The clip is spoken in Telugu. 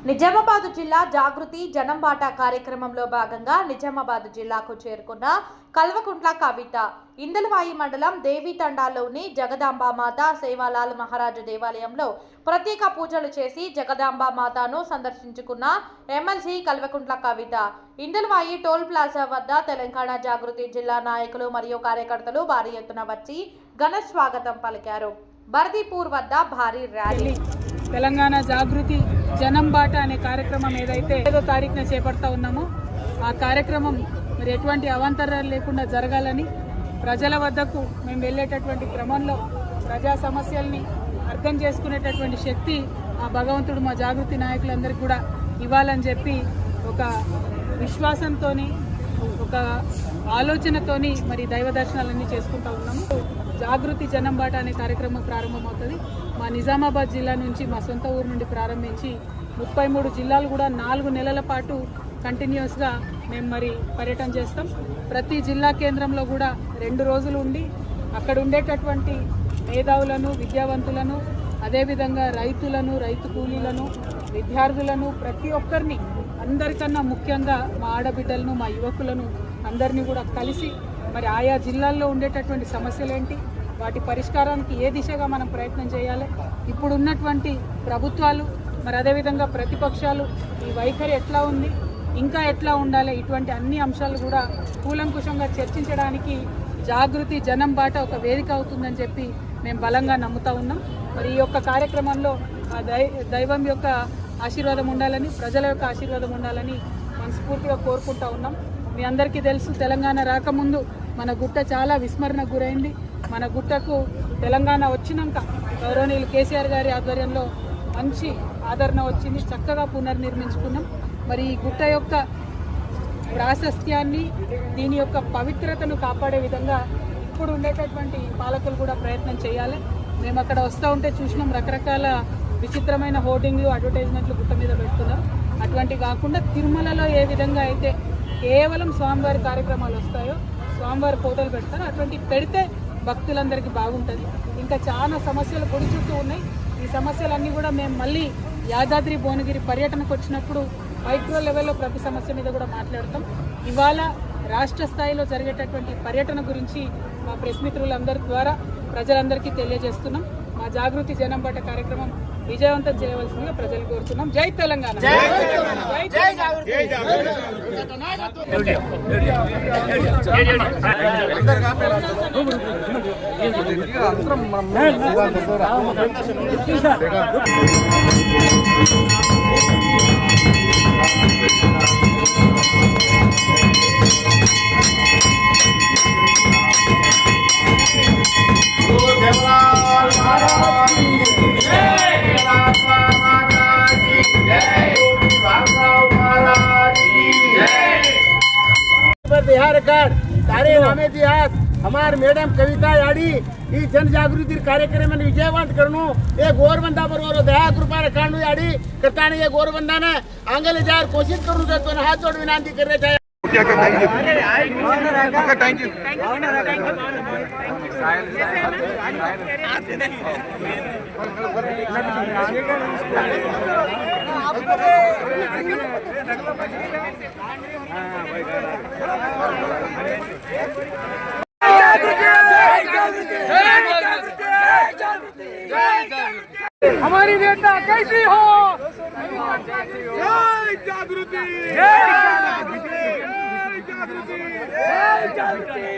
నిజామాబాద్ జిల్లా జాగృతి జనంబాట కార్యక్రమంలో భాగంగా నిజామాబాద్ జిల్లాకు చేరుకున్న కల్వకుంట్ల కవిత. ఇందలవాయి మండలం దేవి జగదాంబామాత జగదాంబ మాత సేవాలాల్ మహారాజు దేవాలయంలో ప్రత్యేక పూజలు చేసి జగదాంబ మాతను సందర్శించుకున్న MLC Kalvakuntla Kavitha. Indalwai toll plaza వద్ద తెలంగాణ జాగృతి జిల్లా నాయకులు మరియు కార్యకర్తలు భారీ ఎత్తున వచ్చి ఘన స్వాగతం పలికారు. బర్దీపూర్ వద్ద భారీ ర్యాలీ. తెలంగాణ జాగృతి జనం బాట అనే కార్యక్రమం ఏదైతే ఏదో తారీఖున చేపడతా ఉన్నామో ఆ కార్యక్రమం మరి ఎటువంటి అవాంతరాలు లేకుండా జరగాలని ప్రజల వద్దకు మేము వెళ్ళేటటువంటి క్రమంలో ప్రజా సమస్యల్ని అర్థం చేసుకునేటటువంటి శక్తి ఆ భగవంతుడు మా జాగృతి నాయకులందరికీ కూడా ఇవ్వాలని చెప్పి ఒక విశ్వాసంతో ఒక ఆలోచనతోని మరి దైవ దర్శనాలన్నీ చేసుకుంటా ఉన్నాము. జాగృతి జనం బాట అనే కార్యక్రమం ప్రారంభమవుతుంది. మా నిజామాబాద్ జిల్లా నుంచి మా సొంత ఊరు నుండి ప్రారంభించి ముప్పై మూడు జిల్లాలు కూడా నాలుగు నెలల పాటు కంటిన్యూస్గా మేము మరి పర్యటన చేస్తాం. ప్రతి జిల్లా కేంద్రంలో కూడా రెండు రోజులు ఉండి అక్కడ ఉండేటటువంటి మేధావులను విద్యావంతులను అదేవిధంగా రైతులను రైతు కూలీలను విద్యార్థులను ప్రతి ఒక్కరిని అందరికన్నా ముఖ్యంగా మా ఆడబిడ్డలను మా యువకులను అందరినీ కూడా కలిసి మరి ఆయా జిల్లాల్లో ఉండేటటువంటి సమస్యలేంటి వాటి పరిష్కారానికి ఏ దిశగా మనం ప్రయత్నం చేయాలి ఇప్పుడు ఉన్నటువంటి ప్రభుత్వాలు మరి అదేవిధంగా ప్రతిపక్షాలు ఈ వైఖరి ఎట్లా ఉంది ఇంకా ఎట్లా ఉండాలి? ఇటువంటి అన్ని అంశాలు కూడా కూలంకుషంగా చర్చించడానికి జాగృతి జనం బాట ఒక వేదిక అవుతుందని చెప్పి మేము బలంగా నమ్ముతా ఉన్నాం. మరి ఈ యొక్క కార్యక్రమంలో ఆ దైవం యొక్క ఆశీర్వాదం ఉండాలని ప్రజల యొక్క ఆశీర్వాదం ఉండాలని మనస్ఫూర్తిగా కోరుకుంటా ఉన్నాం. మీ అందరికీ తెలుసు తెలంగాణ రాకముందు మన గుట్ట చాలా విస్మరణకు గురైంది. మన గుట్టకు తెలంగాణ వచ్చినాక గౌరవనీయులు కేసీఆర్ గారి ఆధ్వర్యంలో మంచి ఆదరణ వచ్చింది. చక్కగా పునర్నిర్మించుకున్నాం. మరి ఈ గుట్ట యొక్క ప్రాశస్త్యాన్ని దీని యొక్క పవిత్రతను కాపాడే విధంగా ఇప్పుడు ఉండేటటువంటి పాలకులు కూడా ప్రయత్నం చేయాలి. మేము అక్కడ వస్తూ ఉంటే చూసినాం రకరకాల విచిత్రమైన హోర్డింగ్లు అడ్వర్టైజ్మెంట్లు గుట్ట మీద పెడుతున్నారు. అటువంటి కాకుండా తిరుమలలో ఏ విధంగా అయితే కేవలం స్వామివారి కార్యక్రమాలు వస్తాయో స్వామివారి ఫోటోలు పెడతారు. అటువంటి పెడితే భక్తులందరికీ బాగుంటుంది. ఇంకా చాలా సమస్యలు పొడి చుట్టూ ఉన్నాయి. ఈ సమస్యలన్నీ కూడా మేము మళ్ళీ యాదాద్రి భువనగిరి పర్యటనకు వచ్చినప్పుడు మైక్రో లెవెల్లో ప్రతి సమస్య మీద కూడా మాట్లాడతాం. ఇవాళ రాష్ట్ర స్థాయిలో జరిగేటటువంటి పర్యటన గురించి మా ప్రెస్ మిత్రులందరి ద్వారా ప్రజలందరికీ తెలియజేస్తున్నాం. మా జాగృతి జనంబాట కార్యక్రమం విజయవంతం చేయవలసిందిగా ప్రజలు కోరుతున్నాం. జై తెలంగాణ. జై બિહાર કાઢ તારે નામે બિહાર અમાર મેડમ કવિતા યાડી ಈ ಜನಜಾಗೃತಿ ಕಾರ್ಯಕ್ರಮವನ್ನು ವಿಜಯವಂತ ಕರ್ನು ಏ ಗೋರ್ ಬಂದ ಬರೋರು ದಯಾ ಕೃಪಾರ ಕಾಣು ಯಾಡಿ ಕರ್ತಾನೆ ಏ ಗೋರ್ ಬಂದಾನ ಆಂಗಲ ಜಾರ್ ಕೋಶಿಶ್ ಕರ್ನು ಜೊತೆ ಹಾತ್ ಜೋಡ್ ವಿನಂತಿ ಕರೆ ಚಾಯ क्या करना है आपका थैंक यू थैंक यू हमारी नेता कैसी हो जय जागृती जय जागृति